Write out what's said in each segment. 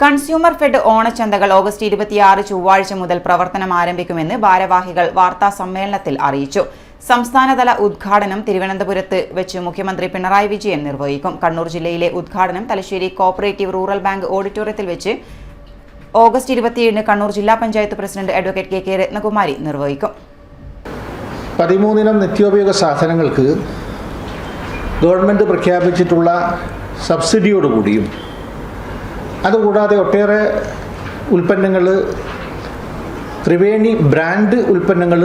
Consumer fed ഓണച്ചന്തകൾ August ഇരുപത്തിയാറ് ചൊവ്വാഴ്ച മുതൽ പ്രവർത്തനം ആരംഭിക്കുമെന്ന് ഭാരവാഹികൾ വാർത്താ സമ്മേളനത്തിൽ അറിയിച്ചു. സംസ്ഥാനതല ഉദ്ഘാടനം തിരുവനന്തപുരത്ത് വെച്ച് മുഖ്യമന്ത്രി പിണറായി വിജയൻ നിർവഹിക്കും. കണ്ണൂർ ജില്ലയിലെ ഉദ്ഘാടനം തലശ്ശേരി കോപ്പറേറ്റീവ് റൂറൽ ബാങ്ക് ഓഡിറ്റോറിയത്തിൽ വെച്ച് ഓഗസ്റ്റ് ഇരുപത്തിയേഴിന് കണ്ണൂർ ജില്ലാ panchayat president advocate K K Ratnakumari നിർവഹിക്കും. പതിമൂന്നിനം നിത്യോപയോഗ സാധനങ്ങൾക്ക് ഗവൺമെന്റ് പ്രഖ്യാപിച്ചിട്ടുള്ള സബ്സിഡിയോടുകൂടിയും അതുകൂടാതെ ഒട്ടേറെ ഉൽപ്പന്നങ്ങൾ ത്രിവേണി ബ്രാൻഡ് ഉൽപ്പന്നങ്ങൾ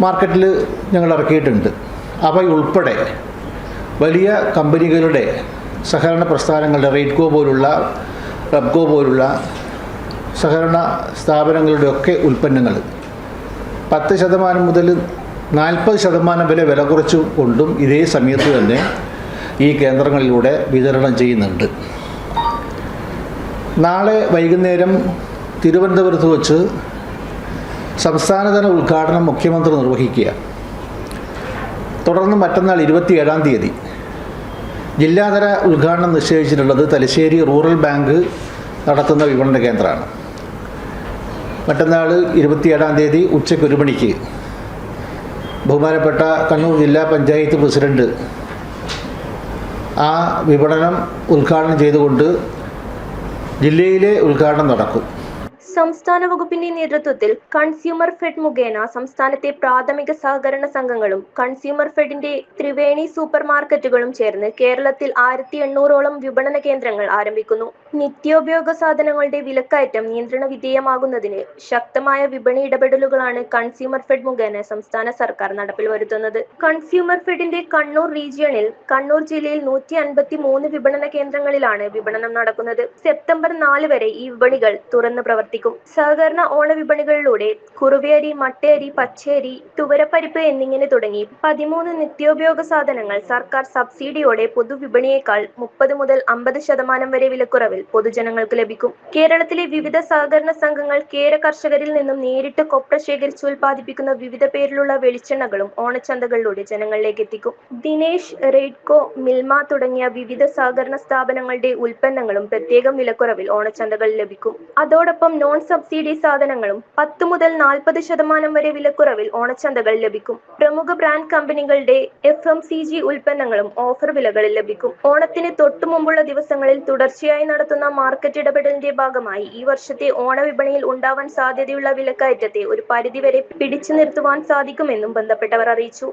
മാർക്കറ്റിൽ ഞങ്ങൾ ഇറക്കിയിട്ടുണ്ട്. അവയുൾപ്പെടെ വലിയ കമ്പനികളുടെ സഹകരണ പ്രസ്ഥാനങ്ങളുടെ റെയ്ഡ്കോ പോലുള്ള റബ്കോ പോലുള്ള സഹകരണ സ്ഥാപനങ്ങളുടെ ഒക്കെ ഉൽപ്പന്നങ്ങൾ പത്ത് ശതമാനം മുതൽ നാൽപ്പത് ശതമാനം വരെ വില കുറച്ചു കൊണ്ടും ഇതേ സമയത്ത് തന്നെ ഈ കേന്ദ്രങ്ങളിലൂടെ വിതരണം ചെയ്യുന്നുണ്ട്. നാളെ വൈകുന്നേരം തിരുവനന്തപുരത്ത് വച്ച് സംസ്ഥാനതല ഉദ്ഘാടനം മുഖ്യമന്ത്രി നിർവഹിക്കുക. തുടർന്ന് മറ്റന്നാൾ ഇരുപത്തിയേഴാം തീയതി ജില്ലാതല ഉദ്ഘാടനം നിശ്ചയിച്ചിട്ടുള്ളത് തലശ്ശേരി റൂറൽ ബാങ്ക് നടത്തുന്ന വിപണന കേന്ദ്രമാണ്. മറ്റന്നാൾ ഇരുപത്തിയേഴാം തീയതി ഉച്ചയ്ക്ക് ഒരു മണിക്ക് ബഹുമാനപ്പെട്ട കണ്ണൂർ ജില്ലാ പഞ്ചായത്ത് പ്രസിഡന്റ് ആ വിപണനം ഉദ്ഘാടനം ചെയ്തുകൊണ്ട് ജില്ലയിലെ ഉദ്ഘാടനം നടക്കും. സംസ്ഥാന വകുപ്പിന്റെ നേതൃത്വത്തിൽ കൺസ്യൂമർ ഫെഡ് മുഖേന സംസ്ഥാനത്തെ പ്രാഥമിക സഹകരണ സംഘങ്ങളും കൺസ്യൂമർ ഫെഡിന്റെ ത്രിവേണി സൂപ്പർ മാർക്കറ്റുകളും ചേർന്ന് കേരളത്തിൽ ആയിരത്തി എണ്ണൂറോളം വിപണന കേന്ദ്രങ്ങൾ ആരംഭിക്കുന്നു. നിത്യോപയോഗ സാധനങ്ങളുടെ വിലക്കയറ്റം നിയന്ത്രണ വിധേയമാകുന്നതിന് ശക്തമായ വിപണി ഇടപെടലുകളാണ് കൺസ്യൂമർ ഫെഡ് മുഖേന സംസ്ഥാന സർക്കാർ നടപ്പിൽ വരുത്തുന്നത്. കൺസ്യൂമർ ഫെഡിന്റെ കണ്ണൂർ റീജിയണിൽ കണ്ണൂർ ജില്ലയിൽ നൂറ്റി അൻപത്തി മൂന്ന് വിപണന കേന്ദ്രങ്ങളിലാണ് വിപണനം നടക്കുന്നത്. സെപ്റ്റംബർ നാല് വരെ ഈ വിപണികൾ തുറന്ന് പ്രവർത്തിക്കും. സഹകരണ ഓണവിപണികളിലൂടെ കുറുവയരി മട്ടയരി പച്ചയരി തുവരപ്പരിപ്പ് എന്നിങ്ങനെ തുടങ്ങി പതിമൂന്ന് നിത്യോപയോഗ സാധനങ്ങൾ സർക്കാർ സബ്സിഡിയോടെ പൊതുവിപണിയേക്കാൾ മുപ്പത് മുതൽ അമ്പത് ശതമാനം വരെ വിലക്കുറവിൽ പൊതുജനങ്ങൾക്ക് ലഭിക്കും. കേരളത്തിലെ വിവിധ സഹകരണ സംഘങ്ങൾ കേര കർഷകരിൽ നിന്നും നേരിട്ട് കൊപ്ര ശേഖരിച്ച് ഉൽപ്പാദിപ്പിക്കുന്ന വിവിധ പേരിലുള്ള വെളിച്ചെണ്ണകളും ഓണച്ചന്തകളിലൂടെ ജനങ്ങളിലേക്ക് എത്തിക്കും. ദിനേശ് റെയ്ഡ്കോ മിൽമ തുടങ്ങിയ വിവിധ സഹകരണ സ്ഥാപനങ്ങളുടെ ഉൽപ്പന്നങ്ങളും പ്രത്യേകം വിലക്കുറവിൽ ഓണച്ചന്തകളിൽ ലഭിക്കും. അതോടൊപ്പം നോൺ സബ്സിഡി സാധനങ്ങളും പത്ത് മുതൽ നാൽപ്പത് ശതമാനം വരെ വിലക്കുറവിൽ ഓണച്ചന്തകൾ ലഭിക്കും. പ്രമുഖ ബ്രാൻഡ് കമ്പനികളുടെ എഫ് എം സി ജി ഉൽപ്പന്നങ്ങളും ഓഫർ വിലകളിൽ ലഭിക്കും. ഓണത്തിന് തൊട്ടു മുമ്പുള്ള ദിവസങ്ങളിൽ തുടർച്ചയായി നടത്തുന്ന മാർക്കറ്റ് ഇടപെടലിന്റെ ഭാഗമായി ഈ വർഷത്തെ ഓണവിപണിയിൽ ഉണ്ടാവാൻ സാധ്യതയുള്ള വിലക്കയറ്റത്തെ ഒരു പരിധിവരെ പിടിച്ചു നിർത്തുവാൻ സാധിക്കുമെന്നും ബന്ധപ്പെട്ടവർ അറിയിച്ചു.